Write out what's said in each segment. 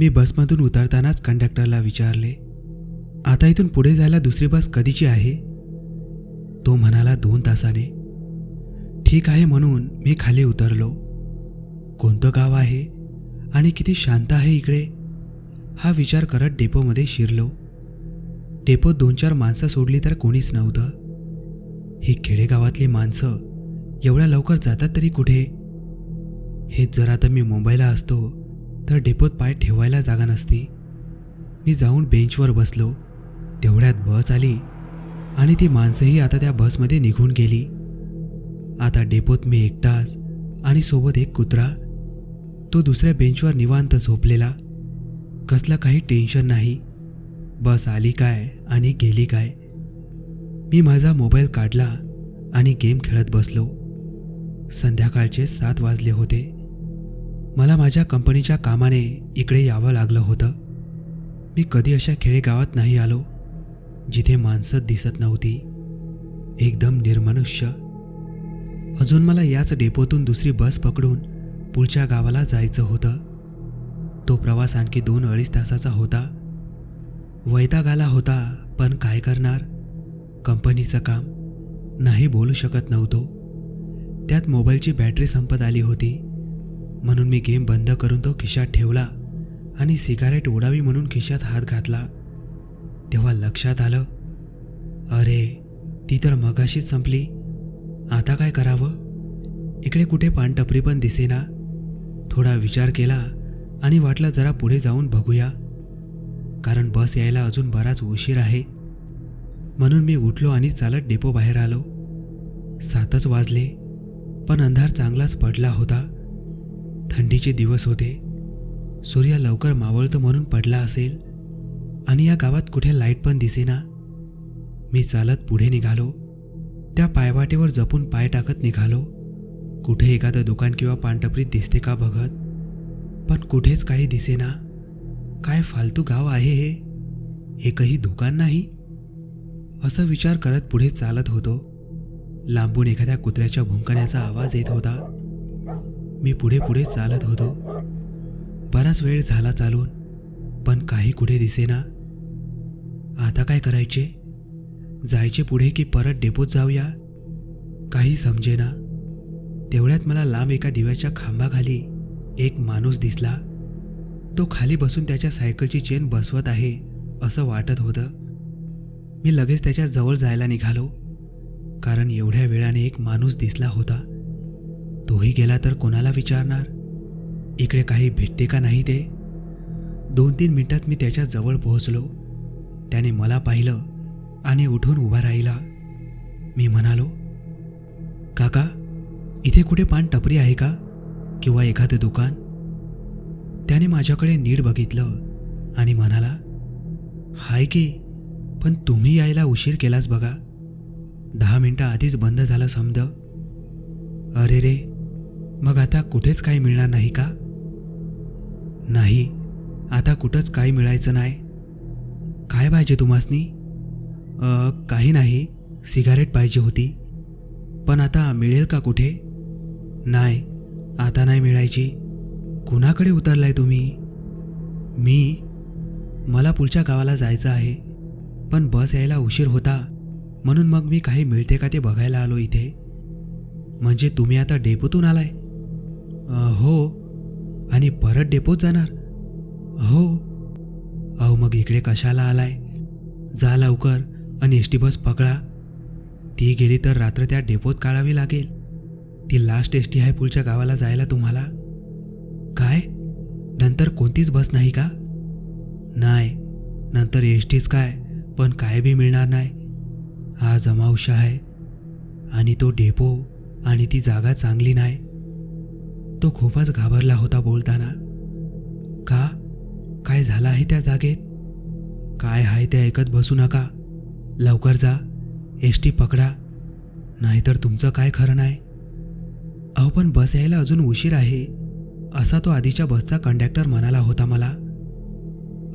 मी बसमधून उतरतानाच कंडक्टरला विचारले आता इथून पुढे जायला दुसरी बस कधीची आहे? तो म्हणाला दोन तासाने. ठीक आहे म्हणून मी खाली उतरलो. कोणतं गाव आहे आणि किती शांत आहे इकडे? हा विचार करत डेपोमध्ये शिरलो. डेपोत दोन चार माणसं सोडली तर कोणीच नव्हतं. ही खेडेगावातली माणसं एवढ्या लवकर जातात तरी कुठे? हेच जर आता मी मुंबईला असतो तर डेपोत पाय ठेवायला जागा नसती. मी जाऊन बेंचवर बसलो. तेवढ्यात बस आली आणि ती माणसंही आता त्या बसमध्ये निघून गेली. आता डेपोत मी एकटाच आणि सोबत एक कुत्रा. तो दुसऱ्या बेंचवर निवांत झोपलेला. कसलं काही टेन्शन नाही. बस आली काय आणि गेली काय. मी माझा मोबाईल काढला आणि गेम खेळत बसलो. संध्याकाळचे सात वाजले होते. मला माझ्या कंपनीच्या कामाने इकडे यावं लागलं होतं. मी कधी अशा खेडेगावात नाही आलो जिथे माणसं दिसत नव्हती. एकदम निर्मनुष्य. अजून मला याच डेपोतून दुसरी बस पकडून पुढच्या गावाला जायचं होतं. तो प्रवास आणखी दोन अडीच तासाचा होता. वैताग आला होता पण काय करणार? कंपनीचं काम नाही बोलू शकत नव्हतो. त्यात मोबाईलची बॅटरी संपत आली होती. म्हणून मी गेम बंद करून तो खिशात ठेवला आणि सिगारेट ओढावी म्हणून खिशात हात घातला. तेव्हा लक्षात आलं अरे ती तर मगाशीच संपली. आता काय करावं? इकडे कुठे पानटपरी पण दिसेना. थोडा विचार केला आणि वाटलं जरा पुढे जाऊन बघूया. कारण बस यायला अजून बराच उशीर आहे. म्हणून मी उठलो आणि चालत डेपो बाहेर आलो. सातच वाजले पण अंधार चांगलाच पडला होता. थंडीचे दिवस होते. सूर्य लवकर मावळतो म्हणून पडला असेल आणि या गावात कुठे लाइट पण दिसेना. मी चालत पुढे निघालो. त्या पायवाटेवर जपून पाय टाकत निघालो. कुठे एखादं दुकान किंवा पानटपरीत दिसते का बघत. पण कुठेच काही दिसेना. काय फालतू गाव आहे हे? एकही दुकान नाही? असं विचार करत पुढे चालत होतो. लांबून एखाद्या कुत्र्याच्या भुंकण्याचा आवाज येत होता. मी पुढे पुढे चालत होतो. बराच वेळ झाला चालून पण काही कुठे दिसेना. आता काय करायचे? जायचे पुढे की परत डेपोत जाऊया? काही समजेना. तेवढ्यात मला लांब एका दिव्याच्या खांबाखाली एक माणूस दिसला. तो खाली बसून त्याच्या सायकलची चेन बसवत आहे असं वाटत होतं. मी लगेच त्याच्याजवळ जायला निघालो कारण एवढ्या वेळाने एक माणूस दिसला होता. तोही गेला तर कोणाला विचारणार? इकडे काही भेटते का नाही ते? दोन तीन मिनिटात मी त्याच्याजवळ पोहोचलो. त्याने मला पाहिलं आणि उठून उभा राहिला. मी म्हणालो काका इथे कुठे पान टपरी आहे का? किंवा एखादं दुकान? त्याने माझ्याकडे नीट बघितलं आणि म्हणाला हाय की पण तुम्ही यायला उशीर केलास बघा. दहा मिनटं आधीच बंद झालं समज अरे रे मग आता कुठेच काही मिळणार नाही का? नाही आता कुठंच काही मिळायचं नाही. काय पाहिजे तुम्हासनी? काही नाही सिगारेट पाहिजे होती. पण आता मिळेल का कुठे? नाही आता नाही मिळायची. कुणाकडे उतरलाय तुम्ही? मी? मला पुढच्या गावाला जायचं आहे. पण बस यायला उशीर होता. म्हणून मग मी काही मिळते का ते बघायला आलो इथे. म्हणजे तुम्ही आता डेपोतून आलाय? हो. आणि परत डेपोत जाणार? हो. अहो मग इकडे कशाला आलाय? जा लवकर आणि एस टी बस पकडा. ती गेली तर रात्र त्या डेपोत काढावी लागेल. ती लास्ट एस टी आहे पुढच्या गावाला जायला तुम्हाला? काय? नंतर कोणतीच बस नाही का? नाही. नंतर एस टीच काय? पण काय बी मिळणार नाही. हा जमावशा आहे. आणि तो डेपो आणि ती जागा चांगली नाही. तो खूपच घाबरला होता बोलताना. का? काय झालं आहे त्या जागेत? काय आहे ते ऐकत बसू नका. लवकर जा. एस टी पकडा. नाहीतर तुमचं काय खरं नाही. अहो पण बस यायला अजून उशीर आहे. असा तो आधीच्या बसचा कंडक्टर म्हणाला होता मला.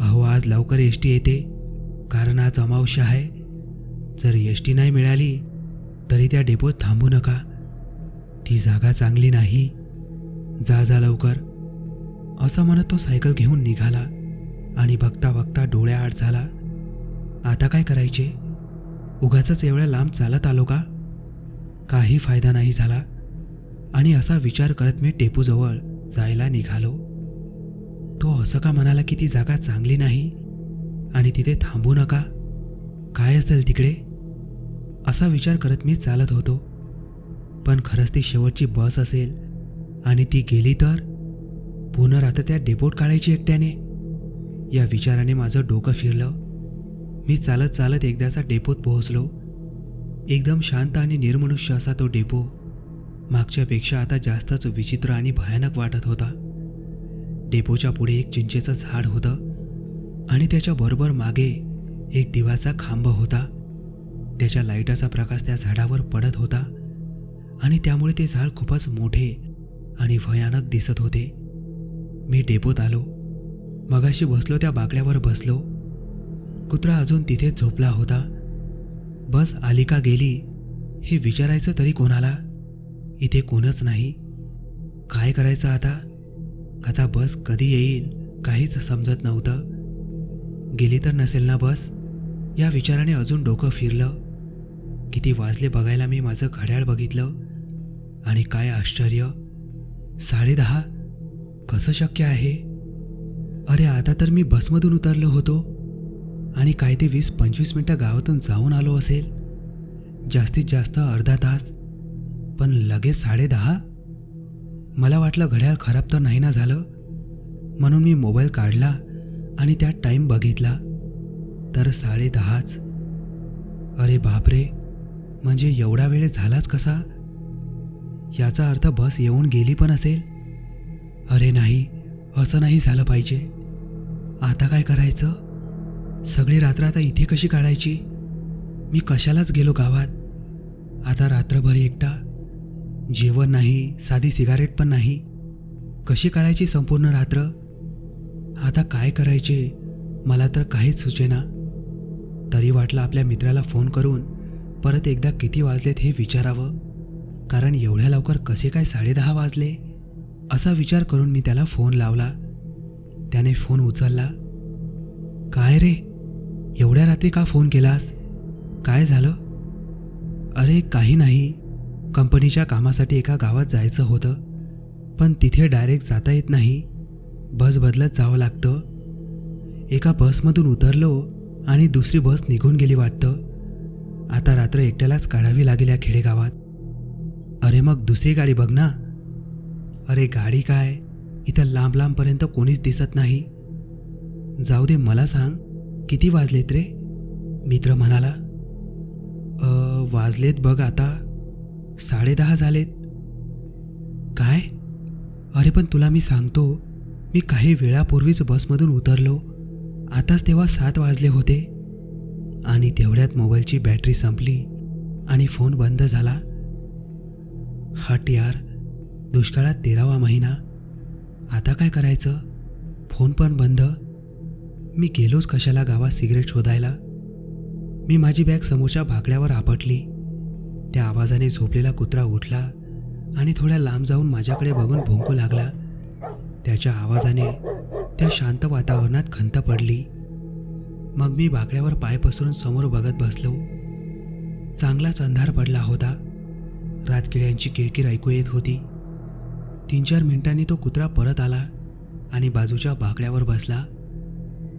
अहो आज लवकर एस टी येते. कारण आज अमावस्या आहे. जर एस टी नाही मिळाली तरी त्या डेपोत थांबू नका. ती जागा चांगली नाही. जा जा लवकर. असं म्हणत तो सायकल घेऊन निघाला आणि बघता बघता डोळ्याआड झाला. आता काय करायचे? उगाच एवढ्या लांब चालत आलो का? काही फायदा नाही झाला. आणि असा विचार करत मी टेपूजवळ जायला निघालो. तो असं का म्हणाला की ती जागा चांगली नाही? आणि तिथे थांबू नका? काय असेल तिकडे? असा विचार करत मी चालत होतो. पण खरंच ती शेवटची बस असेल आणि ती गेली तर? पुन्हा आता त्या डेपोट काढायची एकट्याने? या विचाराने माझं डोकं फिरलं. मी चालत चालत एकदाचा डेपोत पोहोचलो. एकदम शांत आणि निर्मनुष्य असा तो डेपो. मागच्यापेक्षा आता जास्तच विचित्र आणि भयानक वाटत होता. डेपोच्या पुढे एक चिंचेचं झाड होतं. आणि त्याच्या बरोबर मागे एक दिवाचा खांब होता. त्याच्या लाईटाचा प्रकाश त्या झाडावर पडत होता. आणि त्यामुळे ते झाड खूपच मोठे आणि भयानक दिसत होते. मी डेपोत आलो. मगाशी बसलो त्या बाकड्यावर बसलो. कुत्रा अजून तिथेच झोपला होता. बस आली का गेली. हे विचारायचं तरी कोणाला? इथे कोणच नाही. काय करायचं आता? आता बस कधी येईल? काहीच समजत नव्हतं. गेली तर नसेल ना बस? या विचाराने अजून डोकं फिरलं. किती वाजले बघायला मी माझं घड्याळ बघितलं. आणि काय आश्चर्य! साडेदहा? कसं शक्य आहे? अरे आता तर मी बसमधून उतरलो होतो. आणि काय ते वीस पंचवीस मिनटं गावातून जाऊन आलो असेल. जास्तीत जास्त अर्धा तास. पण लगेच साडेदहा? मला वाटलं घड्याळ खराब तर नाही ना झालं. म्हणून मी मोबाईल काढला आणि त्यात टाईम बघितला. तर साडेदहाच. अरे बापरे! म्हणजे एवढा वेळ झालाच कसा? याचा अर्थ बस येऊन गेली पण असेल? अरे नाही असं नाही झालं पाहिजे. आता काय करायचं? सगळी रात्र आता इथे कशी काढायची? मी कशालाच गेलो गावात. आता रात्रभर एकटा. जेवण नाही साधी सिगारेट पण नाही. कशी काढायची संपूर्ण रात्र? आता काय करायचे? मला तर काहीच सुचेना. तरी वाटलं आपल्या मित्राला फोन करून परत एकदा किती वाजलेत हे विचारावं. कारण एवढ्या लवकर कसे काय साडेदहा वाजले? असा विचार करून मी त्याला फोन लावला. त्याने फोन उचलला. काय रे? एवढ्या रात्री का फोन केलास? काय झालं? अरे काही नाही. कंपनीच्या कामासाठी एका गावात जायचं होतं. पण तिथे डायरेक्ट जाता येत नाही. बस बदलत जावं लागतं. एका बसमधून उतरलो आणि दुसरी बस निघून गेली वाटतं. आता रात्र एकट्यालाच काढावी लागेल या खेडेगावात. अरे मग दुसरी गाडी बघ ना. अरे गाडी काय? इथं लांब लांबपर्यंत कोणीच दिसत नाही. जाऊ दे मला सांग किती वाजलेत रे? मित्र म्हणाला "अ, वाजलेत बघ आता. साडेदहा झालेत. काय? अरे पण तुला मी सांगतो मी काही वेळापूर्वीच बसमधून उतरलो. आताच तेव्हा सात वाजले होते. आणि तेवढ्यात मोबाईलची बॅटरी संपली आणि फोन बंद झाला. हट यार. दुष्काळात तेरावा महिना. आता काय करायचं? फोन पण बंद. मी गेलोच कशाला गावात सिगरेट शोधायला? मी माझी बॅग समोरच्या भाकड्यावर आपटली. त्या आवाजाने झोपलेला कुत्रा उठला आणि थोड्या लांब जाऊन माझ्याकडे बघून भुंकू लागला. त्याच्या आवाजाने त्या शांत वातावरणात खंत पडली. मग मी बाकड्यावर पाय पसरून समोर बघत बसलो. चांगलाच अंधार पडला होता. रातकिड्यांची किरकिर ऐकू येत होती. तीन चार मिनिटांनी तो कुत्रा परत आला आणि बाजूच्या बाकड्यावर बसला.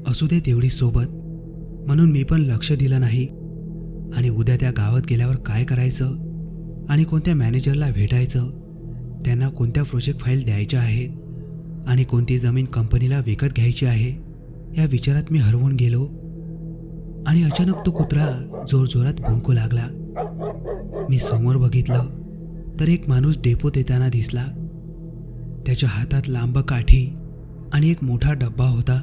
असू दे तेवढी सोबत म्हणून मी पण लक्ष दिलं नाही. आणि उद्या त्या गावात गेल्यावर काय करायचं? आणि कोणत्या मॅनेजरला भेटायचं? त्यांना कोणत्या प्रोजेक्ट फाईल द्यायच्या आहेत? आणि कोणती जमीन कंपनीला विकत घ्यायची आहे? या विचारात मी हरवून गेलो. आणि अचानक तो कुत्रा जोरजोरात भुंकू लागला. मी समोर बघितलं तर एक माणूस डेपोत येताना दिसला. त्याच्या हातात लांब काठी आणि एक मोठा डब्बा होता.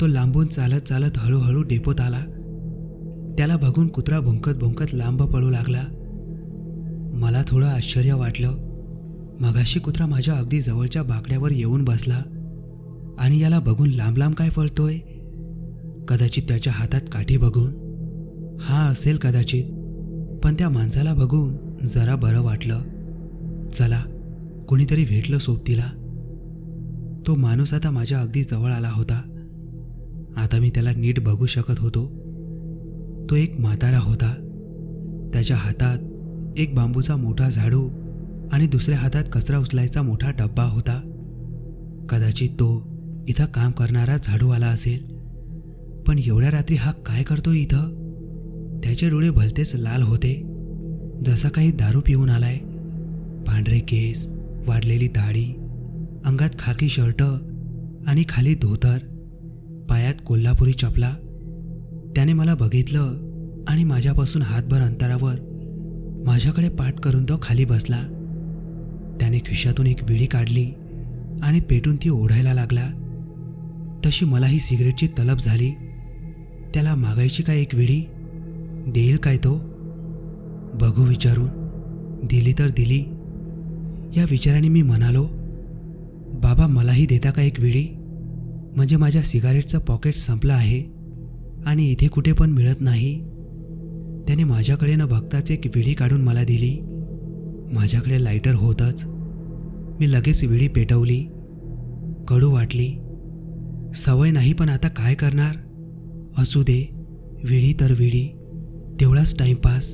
तो लांबून चालत चालत हळूहळू डेपोत आला. त्याला बघून कुत्रा भुंकत भुंकत लांब पडू लागला. मला थोडं आश्चर्य वाटलं. मगाशी कुत्रा माझ्या अगदी जवळच्या बाकड्यावर येऊन बसला आणि याला बघून लांब लांब काय पळतोय? कदाचित त्याच्या हातात काठी बघून. हा असेल कदाचित. पण त्या माणसाला बघून जरा बरं वाटलं. चला कोणीतरी भेटलं सोबतीला. तो माणूस आता माझ्या अगदी जवळ आला होता. आता मी त्याला नीट बघू शकत होतो. तो एक म्हातारा होता. त्याच्या हातात एक बांबूचा मोठा झाडू आणि दुसऱ्या हातात कचरा उचलायचा मोठा डब्बा होता. कदाचित तो इथं काम करणारा झाडूवाला असेल. पण एवढ्या रात्री हा काय करतो इथं? त्याचे डोळे भलतेच लाल होते. जसा काही दारू पिऊन आलाय. पांढरे केस वाढलेली दाढी अंगात खाकी शर्ट आणि खाली धोतर पायात कोल्हापुरी चपला. त्याने मला बघितलं आणि माझ्यापासून हातभर अंतरावर माझ्याकडे पाठ करून तो खाली बसला. त्याने खिशातून एक विडी काढली आणि पेटून ती ओढायला लागला. तशी मलाही सिगरेटची तलब झाली. त्याला मागायची काय एक विडी? देईल काय तो? बघू विचारून. दिली तर दिली. या विचाराने मी म्हणालो बाबा मलाही देता का एक विडी? म्हणजे माझ्या सिगारेटचं पॉकेट संपलं आहे आणि इथे कुठे पण मिळत नाही. त्याने माझ्याकडे न बघताच एक विडी काढून मला दिली. माझ्याकडे लायटर होतच. मी लगेच विडी पेटवली. कडू वाटली. सवय नाही पण आता काय करणार? असू दे विडी तर विडी. तेवढाच टाईमपास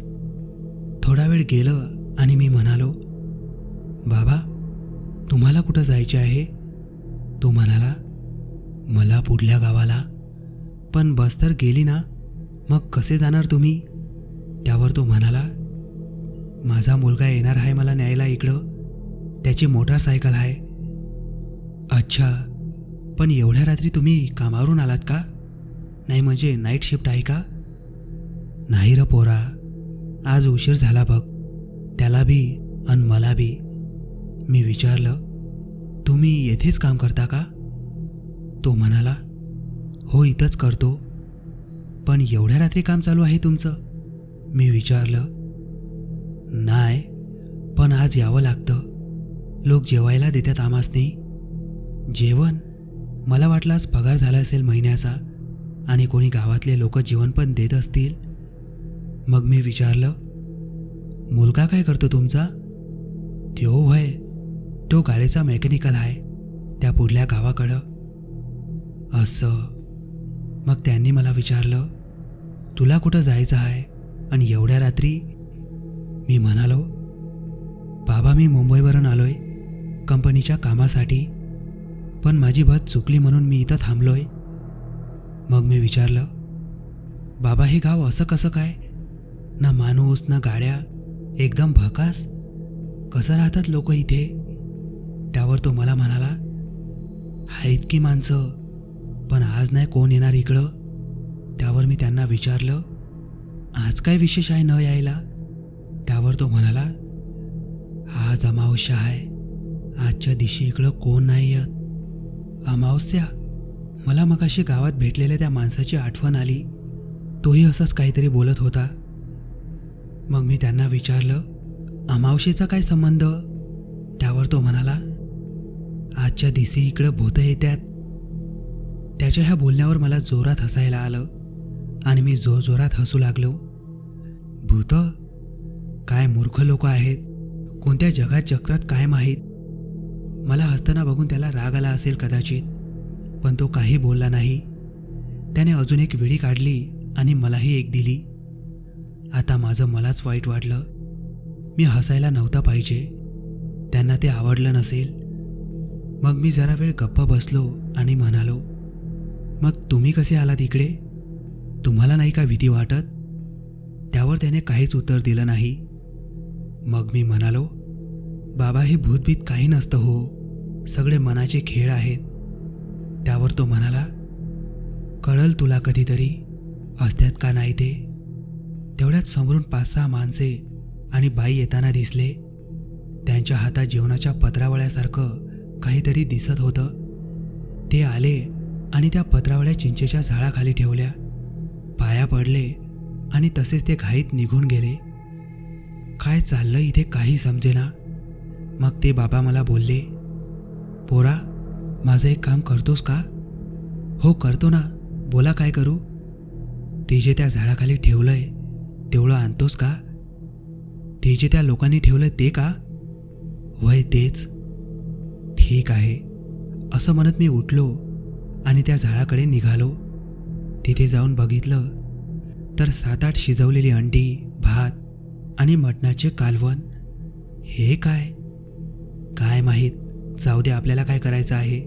थोडा वेळ गेलं आणि मी म्हणालो बाबा तुम्हाला कुठं जायचे आहे? तो म्हणाला मला पुढल्या गावाला. पण बस तर गेली ना मग कसे जाणार तुम्ही? त्यावर तो म्हणाला माझा मुलगा येणार आहे मला न्यायला इकडं. त्याची मोटारसायकल आहे. अच्छा पण एवढ्या रात्री तुम्ही कामावरून आलात का? नाही म्हणजे नाईट शिफ्ट आहे का? नाही र पोरा आज उशीर झाला बघ. त्याला बी अन मला बी. मी विचारलं तुम्ही येथेच काम करता का? तो म्हणाला हो इथंच करतो. पण एवढ्या रात्री काम चालू आहे तुमचं? मी विचारलं नाही पण आज यावं लागतं. लोक जेवायला देतात आमासने. जेवण मला वाटलं आज पगार झाला असेल महिन्याचा आणि कोणी गावातले लोक जेवण पण देत असतील. मग मी विचारलं मुलगा काय करतो तुमचा? त्यो व्हय तो गाडीचा मेकॅनिकल आहे त्या पुढल्या गावाकडं. असं. मग त्यांनी मला विचारलं तुला कुठं जायचं आहे? आणि एवढ्या रात्री? मी म्हणालो बाबा मी मुंबईवरून आलोय कंपनीच्या कामासाठी. पण माझी बस चुकली म्हणून मी इथं थांबलोय. मग मी विचारलं बाबा हे गाव असं कसं काय? ना माणूस ना गाड्या. एकदम भकास. कसं राहतात लोक इथे? त्यावर तो मला म्हणाला आहेत की माणसं. पण आज नाही कोण येणार इकडं? त्यावर मी त्यांना विचारलं आज काय विशेष आहे न यायला? त्यावर तो म्हणाला आज अमावस्या आहे. आजच्या दिवशी इकडं कोण नाही येत. अमावस्या? मला मगाशी गावात भेटलेल्या त्या माणसाची आठवण आली. तोही असंच काहीतरी बोलत होता. मग मी त्यांना विचारलं अमावशेचा काय संबंध? त्यावर तो म्हणाला आजच्या दिसे इकडं भूतं येतात त्याच्या ह्या बोलण्यावर मला जोरात हसायला आलं आणि मी जोरजोरात हसू लागलो. भूत काय मूर्ख लोक आहेत? कोणत्या जगात चक्रात काय माहीत? मला हसताना बघून त्याला राग आला असेल कदाचित पण तो काही बोलला नाही. त्याने अजून एक विडी काढली आणि मलाही एक दिली. आता माझं मलाच वाईट वाटलं. मी हसायला नव्हता पाहिजे. त्यांना ते आवडलं नसेल. मग मी जरा वेळ गप्प बसलो आणि म्हणालो मग तुम्ही कसे आलात इकडे? तुम्हाला नाही का भीती वाटत? त्यावर त्याने काहीच उत्तर दिलं नाही. मग मी म्हणालो बाबा हे भूतभीत काही नसतं हो. सगळे मनाचे खेळ आहेत. त्यावर तो म्हणाला कळल तुला कधीतरी? असत्यात का नाही ते? तेवढ्यात समोरून पाच सहा माणसे आणि बाई येताना दिसले. त्यांच्या हातात जेवणाच्या पत्रावळ्यासारखं काहीतरी दिसत होतं. ते आले आणि त्या पत्रावळ्या चिंचेच्या झाडाखाली ठेवल्या. पाया पडले आणि तसेच ते घाईत निघून गेले. काय चाललं इथे काही समजेना. मग ते बाबा मला बोलले पोरा माझं एक काम करतोस का? हो करतो ना. बोला काय करू? ते जे त्या झाडाखाली ठेवलंय तेवढं आणतोस का? ते जे त्या लोकांनी ठेवलं ते का? वय तेच. ठीक आहे. असं म्हणत मी उठलो आणि त्या झाडाकडे निघालो. तिथे जाऊन बघितलं तर सात आठ शिजवलेली अंडी भात आणि मटणाचे कालवण. हे काय? काय माहीत? जाऊ दे आपल्याला काय करायचं आहे?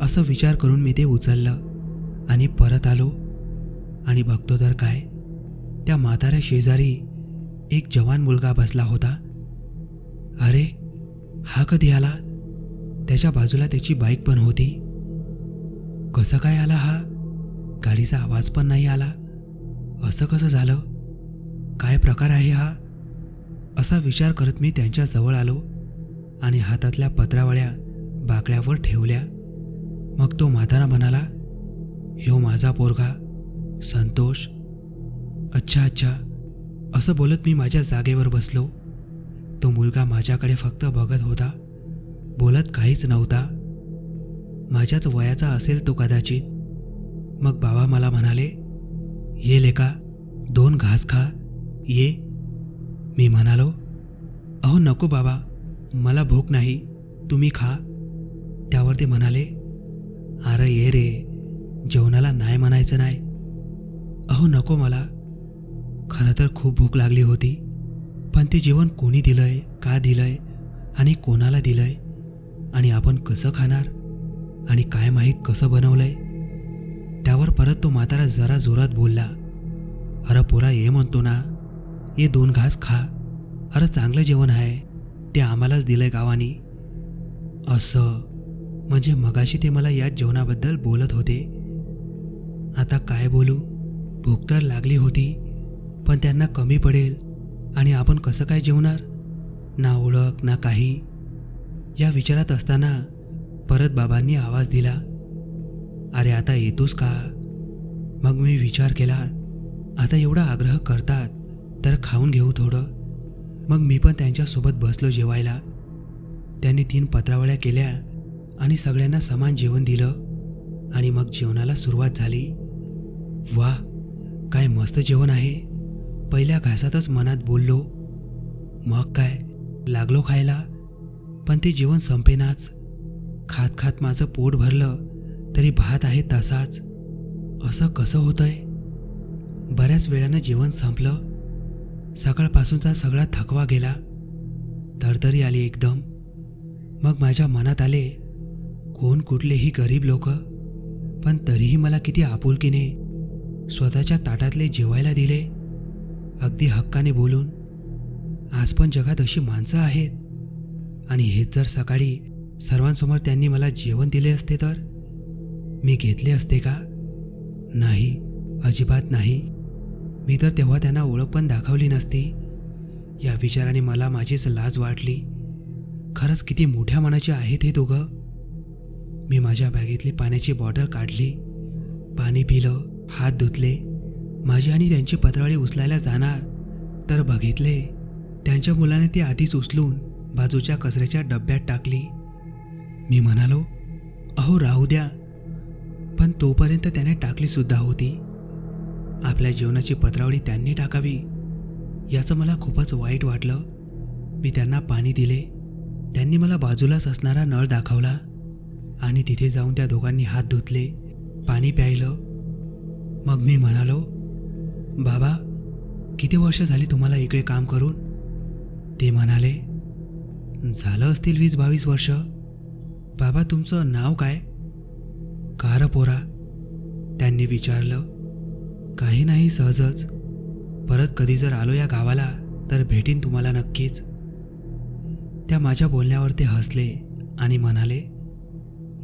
असं विचार करून मी ते उचललं आणि परत आलो. आणि बघतो तर काय? त्या म्हाताऱ्या शेजारी एक जवान मुलगा बसला होता. अरे हा कधी आला? त्याच्या बाजूला त्याची बाईक पण होती. कसं काय आला हा? गाडीचा आवाज पण नाही आला. असं कसं झालं? काय प्रकार आहे हा? असा विचार करत मी त्यांच्या जवळ आलो आणि हातातल्या पत्रावळ्या बाकड्यावर ठेवल्या. मग तो म्हातारा म्हणाला ह्यो माझा पोरगा संतोष. अच्छा अच्छा. असं बोलत मी माझ्या जागेवर बसलो. तो मुलगा माझ्याकडे फक्त बघत होता. बोलत काहीच नव्हता. माझ्याच वयाचा असेल तो कदाचित. मग बाबा मला म्हणाले ये लेका दोन घास खा. ये. मी म्हणालो अहो नको बाबा. मला भूक नाही. तुम्ही खा. त्यावर ते म्हणाले अरे ये रे. जेवणाला नाही म्हणायचं नाही. अहो नको मला. खरं तर खूप भूक लागली होती. पण ते जेवण कोणी दिलंय का दिलंय आणि कोणाला दिलंय आणि आपण कसं खाणार आणि काय माहीत कसं बनवलंय? त्यावर परत तो म्हातारा जरा जोरात बोलला अरे पोरा ये म्हणतो ना. ये दोन घास खा. अरे चांगलं जेवण आहे. ते आम्हालाच दिलंय गावानी. असं म्हणजे मगाशी ते मला याच जेवणाबद्दल बोलत होते. आता काय बोलू? भूक तर लागली होती. पण त्यांना कमी पडेल. आणि आपण कसं काय जेवणार? ना ओळख ना काही. या विचारात असताना परत बाबांनी आवाज दिला. अरे आता येतोस का? मग मी विचार केला आता एवढा आग्रह करतात तर खाऊन घेऊ थोडं. मग मी पण त्यांच्यासोबत बसलो जेवायला. त्यांनी तीन पत्रावळ्या केल्या आणि सगळ्यांना समान जेवण दिलं आणि मग जेवणाला सुरुवात झाली. वा काय मस्त जेवण आहे. पहिल्या घासातच मनात बोललो मग काय? लागलो खायला? पण ते जेवण संपेनाच. खात खात माझं पोट भरलं तरी भात आहे तसाच. असं कसं होतंय? बऱ्याच वेळानं जेवण संपलं. सकाळपासूनचा सगळा थकवा गेला. तरतरी आली एकदम. मग माझ्या मनात आले कोण कुठलेही गरीब लोक? पण तरीही मला किती आपुलकीने स्वतःच्या ताटातले जेवायला दिले. अगदी हक्काने बोलून आज पण जगात अशी माणसं आहेत. आणि हेच जर सकाळी सर्वांसमोर त्यांनी मला जेवण दिले असते तर? मी घेतले असते का? नाही अजिबात नाही. मी तर तेव्हा त्यांना ओळख पण दाखवली नसती. या विचाराने मला माझीच लाज वाटली. खरंच किती मोठ्या मनाचे आहेत हे दोघं. मी माझ्या बॅगेतली पाण्याची बॉटल काढली. पाणी पिलं हात धुतले. माझी आणि त्यांची पत्रावळी उचलायला जाणार. तर बघितले. त्यांच्या मुलाने ती आधीच उचलून बाजूच्या कचऱ्याच्या डब्यात टाकली. मी म्हणालो अहो राहू द्या. पण तोपर्यंत त्याने टाकलीसुद्धा होती. आपल्या जेवणाची पत्रावळी त्यांनी टाकावी याचं मला खूपच वाईट वाटलं. मी त्यांना पाणी दिले. त्यांनी मला बाजूलाच असणारा नळ दाखवला आणि तिथे जाऊन त्या दोघांनी हात धुतले पाणी प्यायलं. मग मी म्हणालो बाबा किती वर्ष झाली तुम्हाला इकडे काम करून? ते म्हणाले झालं असतील वीस बावीस वर्ष. बाबा तुमचं नाव काय? कार पोरा त्यांनी विचारलं काही नाही सहजच. परत कधी जर आलो या गावाला तर भेटीन तुम्हाला नक्कीच. त्या माझ्या बोलण्यावर ते हसले आणि म्हणाले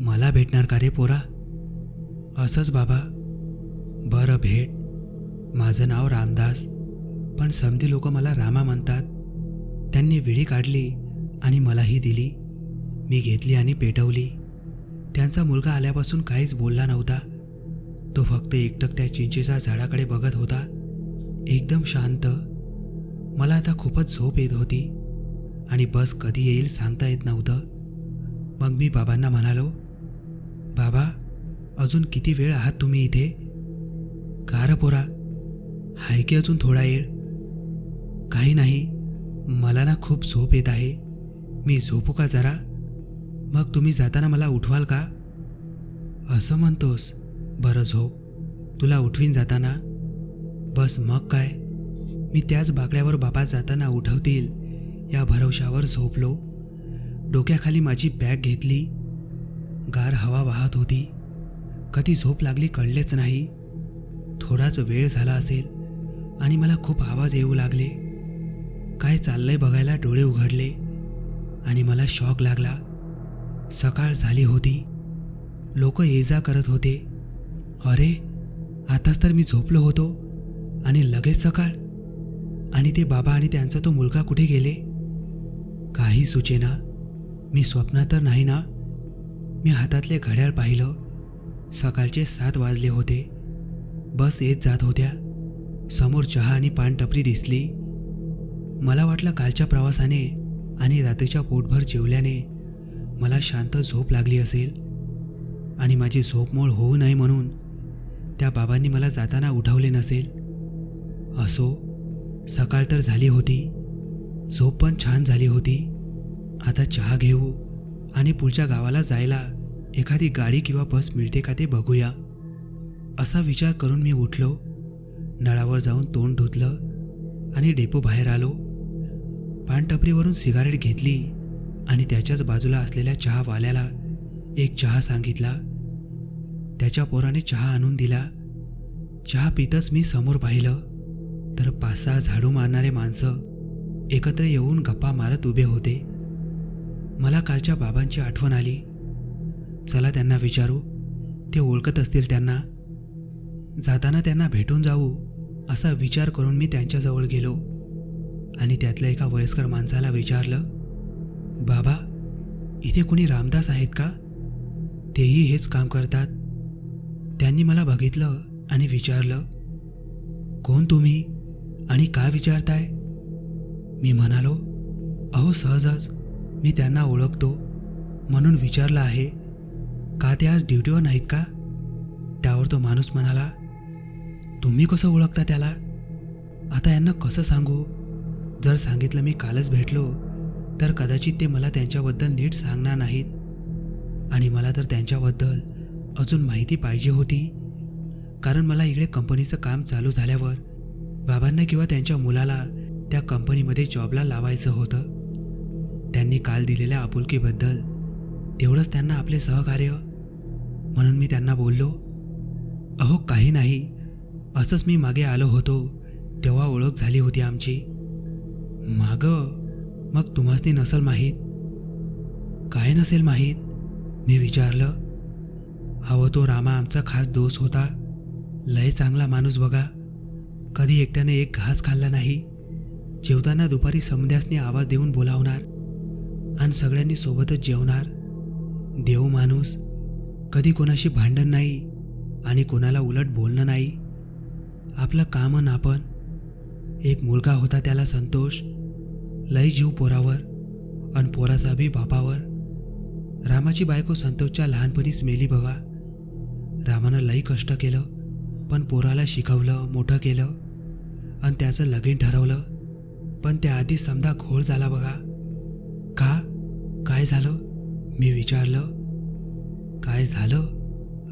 मला भेटणार का रे पोरा? असंच बाबा. बरं भेट. माझं नाव रामदास. पण समधी लोक मला रामा म्हणतात. त्यांनी विडी काढली आणि मलाही दिली. मी घेतली आणि पेटवली. त्यांचा मुलगा आल्यापासून काहीच बोलला नव्हता. तो फक्त एकटक त्या चिंचेच्या झाडाकडे बघत होता. एकदम शांत. मला आता खूपच झोप येत होती. आणि बस कधी येईल सांगता येत नव्हतं. मग मी बाबांना म्हणालो बाबा अजून किती वेळ आहात तुम्ही इथे? कार पोरा हाय की अजून थोडा येळ काही नाही मला ना खूप झोप येत आहे. मी झोपू का जरा? मग तुम्ही जाताना मला उठवाल का? असं म्हणतोस. बरं झोप. तुला उठवीन जाताना. बस मग काय? मी त्याच बाकड्यावर बाबा जाताना उठवतील. या भरवशावर झोपलो. डोक्याखाली माझी बॅग घेतली. गार हवा वाहत होती. कधी झोप लागली कळलेच नाही. थोडाच वेळ झाला असेल. आणि मला खूप आवाज येऊ लागले. काय चाललंय बघायला डोळे उघडले. आणि मला शॉक लागला. सकाळ झाली होती. लोक ये जा करत होते. अरे आताच तर मी झोपलो होतो. आणि लगेच सकाळ. आणि ते बाबा आणि त्यांचा तो मुलगा कुठे गेले? काही सुचेना. मी स्वप्नात तर नाही ना. मी हातातले घड्याळ पाहिलं. सकाळचे सात वाजले होते. बस येत जात होत्या. समोर चहा आणि पानटपरी दिसली. मला वाटलं कालच्या प्रवासाने आणि रात्रीच्या पोटभर जेवल्याने मला शांत झोप लागली असेल. आणि माझी झोपमोळ होऊ नये म्हणून त्या बाबांनी मला जाताना उठवले नसेल. असो सकाळ तर झाली होती. झोप पण छान झाली होती. आता चहा घेऊ आणि पुढच्या गावाला जायला एखादी गाडी किंवा बस मिळते का ते बघूया. असा विचार करून मी उठलो. नळावर जाऊन तोंड धुतलं आणि डेपो बाहेर आलो. पानटपरीवरून सिगारेट घेतली आणि त्याच्याच बाजूला असलेल्या चहावाल्याला एक चहा सांगितला. त्याच्या पोराने चहा आणून दिला. चहा पितच मी समोर पाहिलं. तर पाच सहा झाडू मारणारे माणसं एकत्र येऊन गप्पा मारत उभे होते. मला कालच्या बाबांची आठवण आली. चला त्यांना विचारू. ते ओळखत असतील त्यांना. जाताना त्यांना भेटून जाऊ. असा विचार करून मी त्यांच्याजवळ गेलो आणि त्यातल्या एका वयस्कर माणसाला विचारलं बाबा इथे कोणी रामदास आहेत का? तेही हेच काम करतात. त्यांनी मला बघितलं आणि विचारलं कोण तुम्ही आणि का विचारताय? मी म्हणालो अहो सहजच मी त्यांना ओळखतो. म्हणून विचारलं आहे का ते आज ड्युटीवर नाहीत का? त्यावर तो माणूस म्हणाला तुम्ही कसं ओळखता त्याला? आता यांना कसं सांगू? जर सांगितलं मी कालच भेटलो तर कदाचित ते मला त्यांच्याबद्दल नीट सांगणार नाहीत. आणि मला तर त्यांच्याबद्दल अजून माहिती पाहिजे होती. कारण मला इकडे कंपनीचं काम चालू झाल्यावर बाबांना किंवा त्यांच्या मुलाला त्या कंपनीमध्ये जॉबला लावायचं होतं. त्यांनी काल दिलेल्या आपुलकीबद्दल तेवढंच त्यांना आपले सहकार्य म्हणून मी त्यांना बोललो. अहो काही नाही. असंच मी मागे आलो होतो तेव्हा ओळख झाली होती आमची. माग मग तुम्हासनी नसल माहीत. काय नसेल माहीत? मी विचारलं. हवं तो रामा आमचा खास दोस्त होता. लय चांगला माणूस बघा. कधी एकट्याने एक घास खाल्ला नाही. जेवताना दुपारी समध्यासनी आवाज देऊन बोलावणार आणि सगळ्यांनी सोबतच जेवणार. देव माणूस कधी कोणाशी भांडण नाही आणि कोणाला उलट बोलणं नाही. आपलं काम आपण. एक मुलगा होता त्याला संतोष. लय जीव पोरावर अन पोराचा बी बापावर. रामाची बायको संतोषच्या लहानपणीच मेली बघा. रामानं लई कष्ट केलं पण पोराला शिकवलं मोठं केलं आणि त्याचं लगीन ठरवलं. पण त्याआधी समजा घोळ झाला बघा. का? काय झालं? मी विचारलं. काय झालं?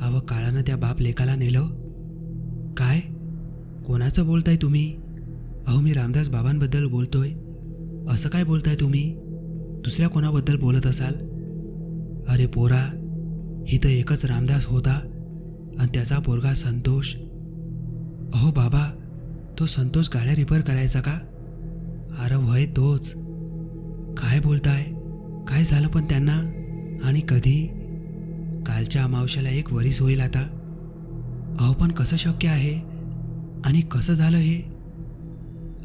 अव काळानं त्या बाप लेकाला नेलं. काय? कोणाचं बोलताय तुम्ही? अहो मी रामदास बाबांबद्दल बोलतोय. असं काय बोलताय तुम्ही? दुसऱ्या कोणाबद्दल बोलत असाल? अरे पोरा इथं एकच रामदास होता आणि त्याचा पोरगा संतोष. अहो बाबा तो संतोष गाड्या रिपेअर करायचा का? अरे वय तोच. काय बोलताय? काय झालं पण त्यांना? आणि कधी? कालच्या अमावश्याला एक वरीस होईल आता. अहो पण कसं शक्य आहे? आणि कसं झालं हे?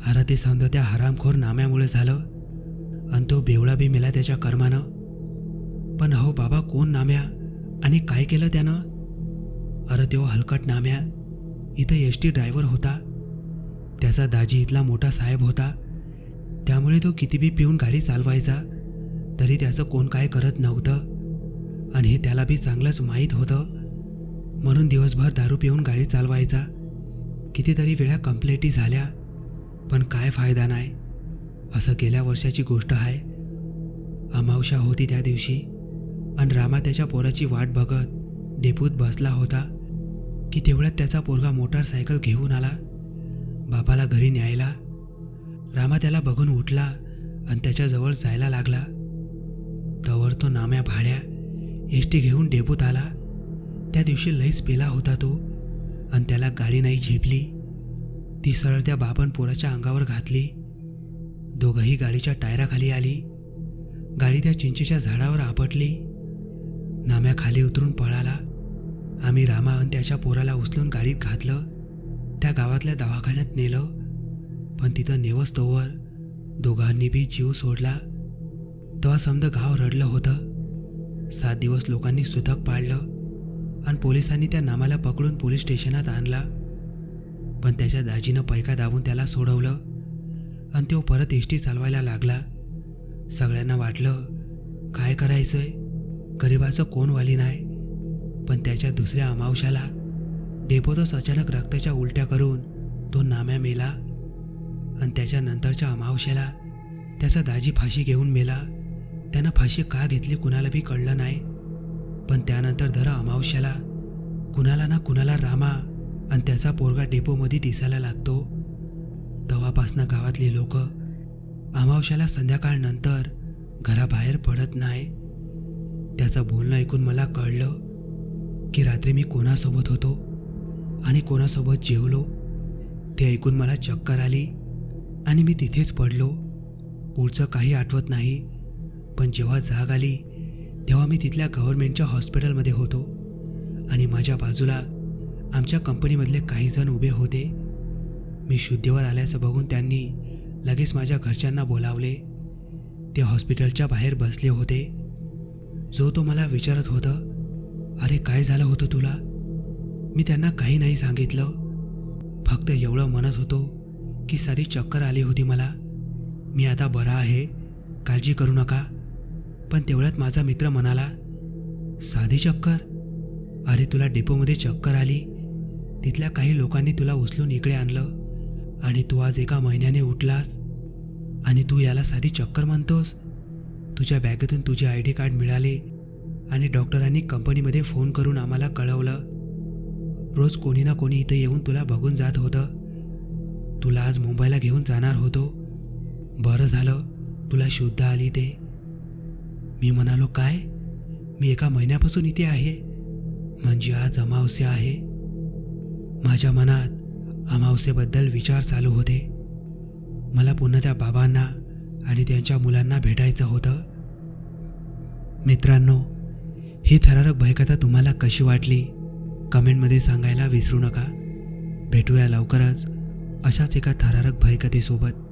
अरे ते समजा त्या हरामखोर नाम्यामुळे झालं. आणि तो बेवडा बी मेला त्याच्या कर्मानं. पण अहो बाबा कोण नाम्या? आणि काय केलं त्यानं? अरे तो हलकट नाम्या. इथं एस टी ड्रायव्हर होता. त्याचा दाजी इथला मोठा साहेब होता. त्यामुळे तो किती बी पिऊन गाडी चालवायचा. तरी त्याचं कोण काय करत नव्हतं. आणि हे त्याला बी चांगलंच माहीत होतं. म्हणून दिवसभर दारू पिऊन गाडी चालवायचा. कितीतरी वेळा कंप्लेटी झाल्या पण काय फायदा नाही. असं गेल्या वर्षाची गोष्ट आहे. अमावशा होती त्या दिवशी आणि रामा त्याच्या पोराची वाट बघत डेपूत बसला होता की तेवढ्यात त्याचा पोरगा मोटारसायकल घेऊन आला बापाला घरी न्यायला. रामा त्याला बघून उठला आणि त्याच्याजवळ जायला लागला. तवर तो नाम्या भाड्या एस टी घेऊन डेपूत आला. त्या दिवशी लईच पेला होता तो. आणि त्याला गाडी नाही झेपली ती सरळ त्या बापन पोराच्या अंगावर घातली. दोघंही गाडीच्या टायराखाली आली. गाडी त्या चिंचेच्या झाडावर आपटली. नाम्या खाली उतरून पळाला. आम्ही रामा आणि त्याच्या पोराला उचलून गाडीत घातलं. त्या गावातल्या दवाखान्यात नेलं. पण तिथं नेवस तोवर दोघांनी बी जीव सोडला. तेव्हा समद गाव रडलं होतं. सात दिवस लोकांनी सुतक पाळलं. आणि पोलिसांनी त्या नामाला पकडून पोलीस स्टेशनात आणला. पण त्याच्या दाजीनं पैका दाबून त्याला सोडवलं आणि तो परत एसटी चालवायला लागला. सगळ्यांना वाटलं काय करायचंय? गरिबाचं कोण वाली नाही. पण त्याच्या दुसऱ्या अमावशाला डेपोतच अचानक रक्ताच्या उलट्या करून तो नाम्या मेला आणि त्याच्या नंतरच्या अमावश्याला त्याचा दाजी फाशी घेऊन मेला. त्यानं फाशी का घेतली कुणाला बी कळलं नाही. पण त्यानंतर धरा अमावश्याला कुणाला ना कुणाला रामा आणि त्याचा पोरगा डेपोमध्ये दिसायला लागतो. तेव्हापासनं गावातली लोक अमावश्याला संध्याकाळनंतर घराबाहेर पडत नाही. त्याचं बोलणं ऐकून मला कळलं की रात्री मी कोणासोबत होतो आणि कोणासोबत जेवलो ते ऐकून मला चक्कर आली आणि मी तिथेच पडलो. पुढचं काही आठवत नाही पण जेव्हा जाग आली तेव्हा मी तिथल्या गव्हर्नमेंटच्या हॉस्पिटलमध्ये होतो आणि माझ्या बाजूला आमच्या कंपनीमधले काही जण उभे होते. मी शुद्धीवर आल्याचं बघून त्यांनी लगेच माझ्या घरच्यांना बोलावले. ते हॉस्पिटलच्या बाहेर बसले होते. जो तो मला विचारत होतं अरे काय झालं होतं तुला? मी त्यांना काही नाही सांगितलं. फक्त एवढं म्हणत होतो की साधी चक्कर आली होती मला. मी आता बरा आहे. काळजी करू नका. पण तेवढ्यात माझा मित्र म्हणाला साधी चक्कर? अरे तुला डेपोमध्ये चक्कर आली. तिथल्या काही लोकांनी तुला उचलून इकडे आणलं. आणि तू आज एका महिन्याने उठलास. आणि तू याला साधी चक्कर म्हणतोस? तुझ्या बॅगेतून तुझे आय डी कार्ड मिळाले. आणि डॉक्टरांनी कंपनीमध्ये फोन करून आम्हाला कळवलं. रोज कोणी ना कोणी इथं येऊन तुला बघून जात होतं. तुला आज मुंबईला घेऊन जाणार होतो. बरं झालं. तुला शुद्ध आली ते. मी म्हणालो काय? मी एका महिन्यापासून इथे आहे. म्हणजे आज अमावस्या आहे. माझ्या मनात अमावस्येबद्दल विचार चालू होते. मला पुन्हा त्या बाबांना आणि त्यांच्या मुलांना भेटायचं होतं. मित्रांनो ही थरारक भयकथा तुम्हाला कशी वाटली? कमेंटमध्ये सांगायला विसरू नका. भेटूया लवकरच अशाच एका थरारक भयकथेसोबत.